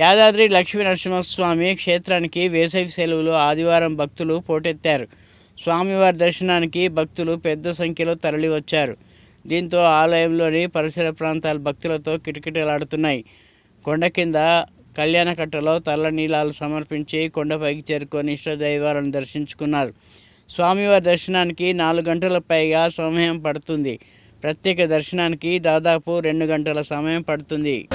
యాదాద్రి లక్ష్మీ నరసింహస్వామి క్షేత్రానికి వేసవి సెలవులు ఆదివారం భక్తులు పోటెత్తారు. స్వామివారి దర్శనానికి భక్తులు పెద్ద సంఖ్యలో తరలివచ్చారు. దీంతో ఆలయంలోని పరిసర ప్రాంతాల భక్తులతో కిటకిటలాడుతున్నాయి. కొండ కింద కళ్యాణకట్టలో తల్ల నీలాలు సమర్పించి కొండపైకి చేరుకొని ఇష్టదైవాలను దర్శించుకున్నారు. స్వామివారి దర్శనానికి నాలుగు గంటల పైగా సమయం పడుతుంది. ప్రత్యేక దర్శనానికి దాదాపు రెండు గంటల సమయం పడుతుంది.